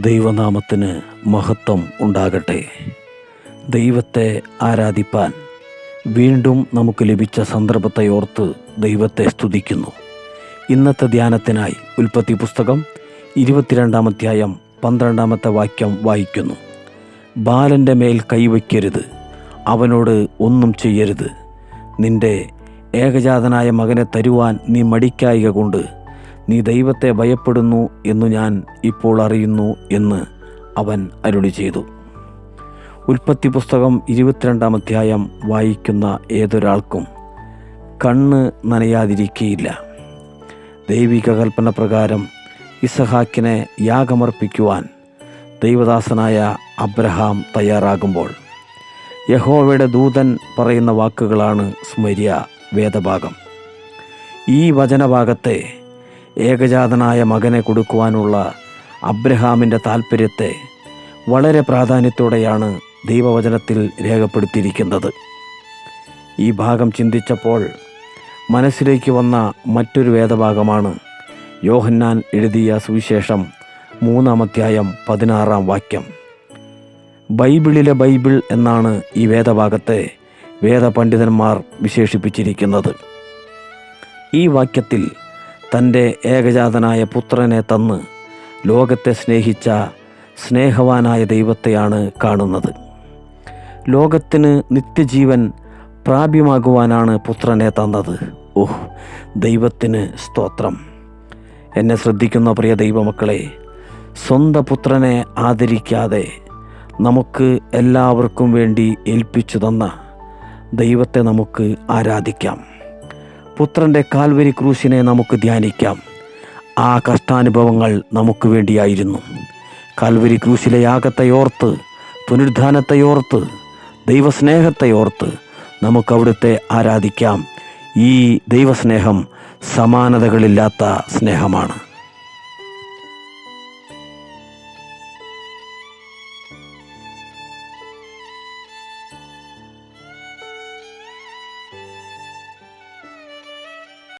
ദൈവനാമത്തിന് മഹത്വം ഉണ്ടാകട്ടെ. ദൈവത്തെ ആരാധിപ്പാൻ വീണ്ടും നമുക്ക് ലഭിച്ച സന്ദർഭത്തെ ഓർത്ത് ദൈവത്തെ സ്തുതിക്കുന്നു. ഇന്നത്തെ ധ്യാനത്തിനായി ഉൽപ്പത്തി പുസ്തകം ഇരുപത്തിരണ്ടാം അധ്യായം പന്ത്രണ്ടാമത്തെ വാക്യം വായിക്കുന്നു. ബാലന്റെ മേൽ കൈവയ്ക്കരുത് അവനോട് ഒന്നും ചെയ്യരുത്. നിന്റെ ഏകജാതനായ മകനെ തരുവാൻ നീ മടിക്കായിക കൊണ്ട് നീ ദൈവത്തെ ഭയപ്പെടുന്നു എന്നു ഞാൻ ഇപ്പോൾ അറിയുന്നു എന്ന് അവൻ അരുളി ചെയ്തു. ഉൽപ്പത്തി പുസ്തകം ഇരുപത്തിരണ്ടാം അധ്യായം വായിക്കുന്ന ഏതൊരാൾക്കും കണ്ണ് നനയാതിരിക്കയില്ല. ദൈവിക കൽപ്പന പ്രകാരം ഇസഹാക്കിനെ യാഗമർപ്പിക്കുവാൻ ദൈവദാസനായ അബ്രഹാം തയ്യാറാകുമ്പോൾ യഹോവയുടെ ദൂതൻ പറയുന്ന വാക്കുകളാണ് സ്മര്യ വേദഭാഗം. ഈ വചനഭാഗത്തെ ഏകജാതനായ മകനെ കൊടുക്കുവാനുള്ള അബ്രഹാമിന്റെ താൽപ്പര്യത്തെ വളരെ പ്രാധാന്യത്തോടെയാണ് ദൈവവചനത്തിൽ രേഖപ്പെടുത്തിയിരിക്കുന്നത്. ഈ ഭാഗം ചിന്തിച്ചപ്പോൾ മനസ്സിലേക്ക് വന്ന മറ്റൊരു വേദഭാഗമാണ് യോഹന്നാൻ എഴുതിയ സുവിശേഷം മൂന്നാം അധ്യായം പതിനാറാം വാക്യം. ബൈബിളിലെ ബൈബിൾ എന്നാണ് ഈ വേദഭാഗത്തെ വേദപണ്ഡിതന്മാർ വിശേഷിപ്പിച്ചിരിക്കുന്നത്. ഈ വാക്യത്തിൽ തന്റെ ഏകജാതനായ പുത്രനെ തന്ന് ലോകത്തെ സ്നേഹിച്ച സ്നേഹവാനായ ദൈവത്തെയാണ് കാണുന്നത്. ലോകത്തിന് നിത്യജീവൻ പ്രാപ്യമാകുവാനാണ് പുത്രനെ തന്നത്. ഓഹ് ദൈവത്തിന് സ്തോത്രം. എന്നെ ശ്രദ്ധിക്കുന്ന പ്രിയ ദൈവമക്കളെ സ്വന്തം പുത്രനെ ആദരിക്കാതെ നമുക്ക് എല്ലാവർക്കും വേണ്ടി ഏൽപ്പിച്ചു തന്ന ദൈവത്തെ നമുക്ക് ആരാധിക്കാം. പുത്രന്റെ കാൽവരി ക്രൂശിനെ നമുക്ക് ധ്യാനിക്കാം. ആ കഷ്ടാനുഭവങ്ങൾ നമുക്ക് വേണ്ടിയായിരുന്നു. കാൽവരി ക്രൂശിലെ യാഗത്തെയോർത്ത് പുനരുദ്ധാനത്തെയോർത്ത് ദൈവസ്നേഹത്തെയോർത്ത് നമുക്കവിടുത്തെ ആരാധിക്കാം. ഈ ദൈവസ്നേഹം സമാനതകളില്ലാത്ത സ്നേഹമാണ്.